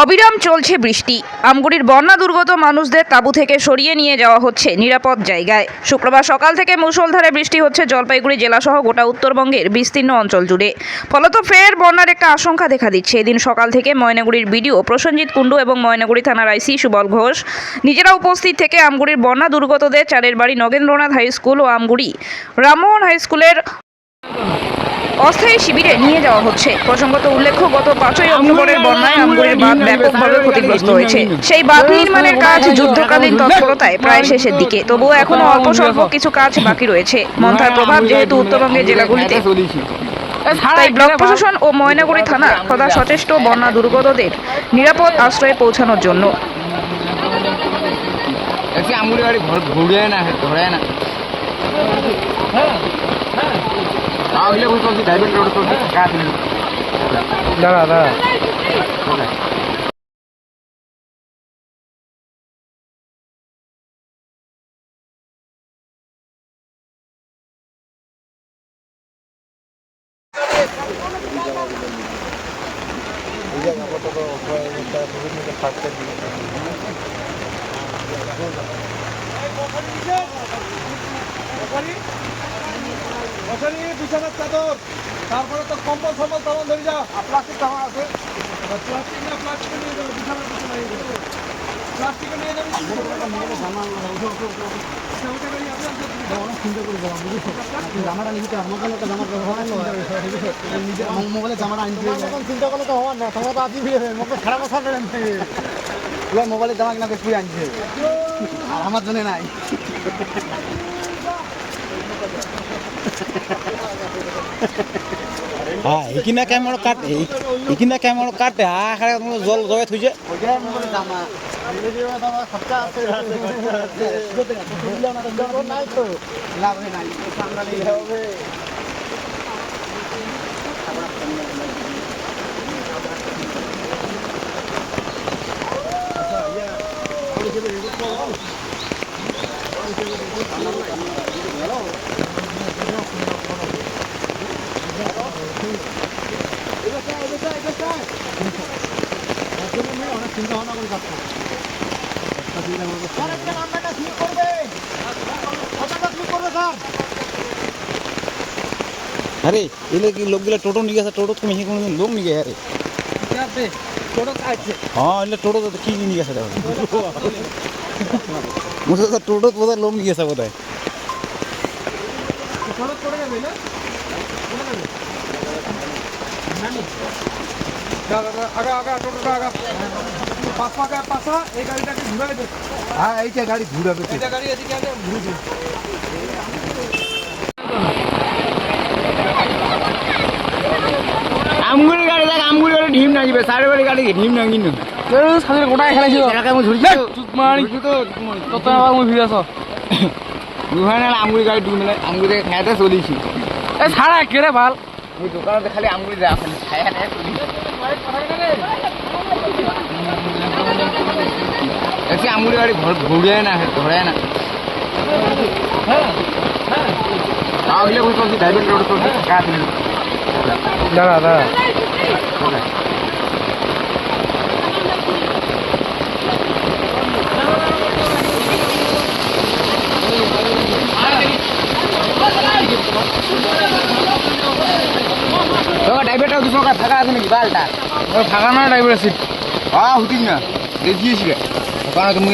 অবিরাম চলছে বৃষ্টি। আমগুড়ির বন্যা দুর্গত মানুষদের তাঁবু থেকে সরিয়ে নিয়ে যাওয়া হচ্ছে নিরাপদ জায়গায়। শুক্রবার সকাল থেকে মুষলধারে বৃষ্টি হচ্ছে জলপাইগুড়ি জেলাসহ গোটা উত্তরবঙ্গের বিস্তীর্ণ অঞ্চল জুড়ে। ফলত ফের বন্যার একটা আশঙ্কা দেখা দিচ্ছে। এদিন সকাল থেকে ময়নাগুড়ির বিডিও প্রসেনজিৎ কুণ্ডু এবং ময়নাগুড়ি থানার আইসি সুবল ঘোষ, নিজেরা উপস্থিত থেকে আমগুড়ির বন্যা দুর্গতদের চারের বাড়ি নগেন্দ্রনাথ হাই স্কুল ও আমগুড়ি রামমোহন হাই স্কুলের অস্থায়ী শিবিরে নিয়ে যাওয়া হচ্ছে। প্রসঙ্গত উল্লেখ্য গত পাঁচই অক্টোবরের বন্যায় আমগুড়ির বাঁধ ব্যাপকভাবে ক্ষতিগ্রস্ত হয়েছে। সেই বাঁধ নির্মাণের কাজ যুদ্ধকালীন তৎপরতায় প্রায় শেষের দিকে। তবুও এখনও অল্প স্বল্প কিছু কাজ বাকি রয়েছে। মন্থার প্রভাব যেহেতু উত্তরবঙ্গের জেলাগুলিতে। তাই ব্লক প্রশাসন ও ময়নাগুড়ি থানা সদা সচেষ্ট বন্যা দুর্গতদের নিরাপদ আশ্রয়ে পৌঁছানোর জন্য। আচ্ছা, ঘুরে না ঘুরে না। দাঁড়া দাঁড়া বিভিন্ন থাকতে দিয়ে বিছানার চাদর তারপরে তো কম্বল সম্বল তেমন ধরে যা প্লাস্টিক তেমন আছে প্লাস্টিক না প্লাস্টিক নিয়ে যাবে বিছানার পিছনে নিয়ে যাবে প্লাস্টিক নিয়ে যাবে চিন্তা করলে তো হওয়ার না তোমার তো আজই ভিড়ে মোবাইল খারাপ মোবাইলের জামা কিনা বেশ আনছে আর আমার জন্য নাই। হ্যাঁ এইখিনা কেমন কাট? এইখিনা কেমন কাটে? আখারে জল জগাই থৈছে নাই। তো লাভ নাই। অনেক চিন্তা ভাবনা করে কাজ আরে এলে কি লোকগুলা টোটো নিয়ে গেছে? টোটো তুমি হি কোনোদিন লোক নিয়ে গেছে? হ্যাঁ এলে টোটো তো কি নিয়ে গেছে আগা পাঁচ পাকা পাশা এই গাড়িটাকে ঘুরাই দে হ্যাঁ এইটা গাড়ি ঘুরাবে এদিকে আমগুড়ি গাড়ি দেখ আমগুড়ি গাড়ি ঢিম না যাবে সাড়ে বাড়ি গাড়ি ঢিম না সাদের গোটায় খেলাইছিল কেমন ঝুড়ি মারি তত আবার মুই ফিরে আস দুহানে আঙ্গুরি গাড়ি ডুবে না আঙ্গুরি খাইতে চলিছি। এ ছাড়া কেরে ভালো? ওই দোকানে খালি আঙ্গুরি যা খালি ছায়া নেই চলি আঙ্গুরি গাড়ি ঘর ঘুরে না ঘরে না আগলে কই তো ডাইভেন্ট রোড তো কাট দাঁড়া তোকে ড্রাইভারটা দুশো টাকা ফাঁকা আছে নাকি? বালটা ফাঁকা না ড্রাইভার সিট হ্যাঁ হুতিস না। দেখিয়েছি রে ওখানে তুমি